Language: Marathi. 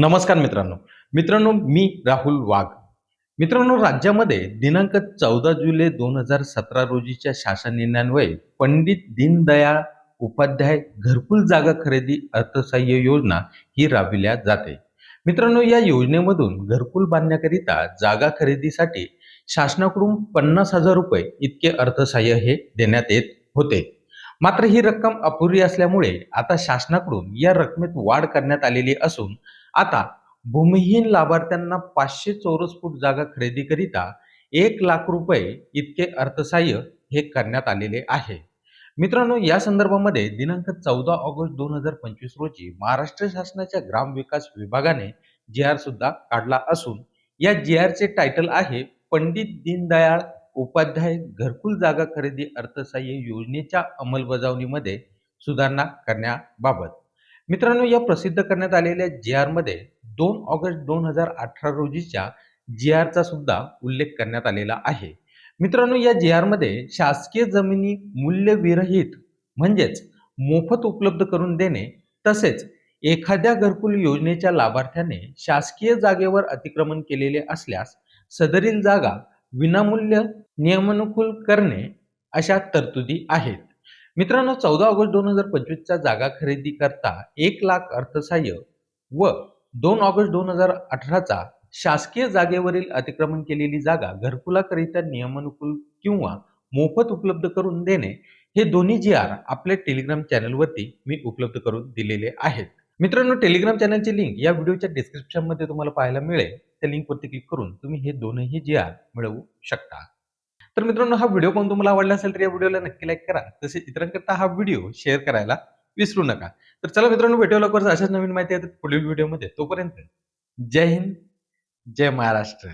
नमस्कार मित्रांनो. मित्रांनो मी राहुल वाघ. मित्रांनो राज्यामध्ये दिनांक चौदा जुलै दोन हजार सतरा रोजीच्या शासन निर्णयान्वये पंडित दीनदयाळ उपाध्याय घरकुल जागा खरेदी अर्थसहाय्य योजना ही राबविल्या जाते. मित्रांनो या योजनेमधून घरकुल बांधण्याकरिता जागा खरेदीसाठी शासनाकडून पन्नास हजार रुपये इतके अर्थसहाय्य हे देण्यात येत होते. मात्र ही रक्कम अपुरी असल्यामुळे आता शासनाकडून या रकमेत वाढ करण्यात आलेली असून आता भूमिहीन लाभार्थ्यांना पाचशे चौरस फूट जागा खरेदीकरिता एक लाख रुपये इतके अर्थसहाय्य हे करण्यात आलेले आहे. मित्रांनो या संदर्भामध्ये दिनांक चौदा ऑगस्ट दोन हजार पंचवीस रोजी महाराष्ट्र शासनाच्या ग्रामविकास विभागाने जी आर सुद्धा काढला असून या जी आरचे टायटल आहे पंडित दीनदयाळ उपाध्याय घरकुल जागा खरेदी अर्थसहाय्य योजनेच्या अंमलबजावणीमध्ये सुधारणा करण्याबाबत. मित्रांनो या प्रसिद्ध करण्यात आलेल्या जी आरमध्ये दोन ऑगस्ट दोन हजार अठरा रोजीच्या जी आरचा सुद्धा उल्लेख करण्यात आलेला आहे. मित्रांनो या जी आरमध्ये शासकीय जमिनी मूल्यविरहित म्हणजेच मोफत उपलब्ध करून देणे तसेच एखाद्या घरकुल योजनेच्या लाभार्थ्याने शासकीय जागेवर अतिक्रमण केलेले असल्यास सदरील जागा विनामूल्य नियमानुकूल करणे अशा तरतुदी आहेत. मित्रांनो चौदा ऑगस्ट दोन हजार पंचवीसच्या जागा खरेदी करता एक लाख अर्थसहाय्य व दोन ऑगस्ट दोन हजार अठराचा शासकीय जागेवरील अतिक्रमण केलेली जागा घरकुलाकरिता नियमानुकूल किंवा मोफत उपलब्ध करून देणे हे दोन्ही जी आर आपल्या टेलिग्राम चॅनलवरती मी उपलब्ध करून दिलेले आहेत. मित्रांनो टेलिग्राम चॅनलची लिंक या व्हिडिओच्या डिस्क्रिप्शनमध्ये तुम्हाला पाहायला मिळेल. त्या लिंकवरती क्लिक करून तुम्ही हे दोनही जी आर मिळवू शकता. तर मित्रांनो हा व्हिडिओ पण तुम्हाला आवडला असेल तर या व्हिडिओला नक्की लाईक करा. तसेच इतरांकरता हा व्हिडिओ शेअर करायला विसरू नका. तर चला मित्रांनो भेटूया लवकरच अशाच नवीन माहिती येतात पुढील व्हिडिओमध्ये तोपर्यंत जय हिंद जय महाराष्ट्र.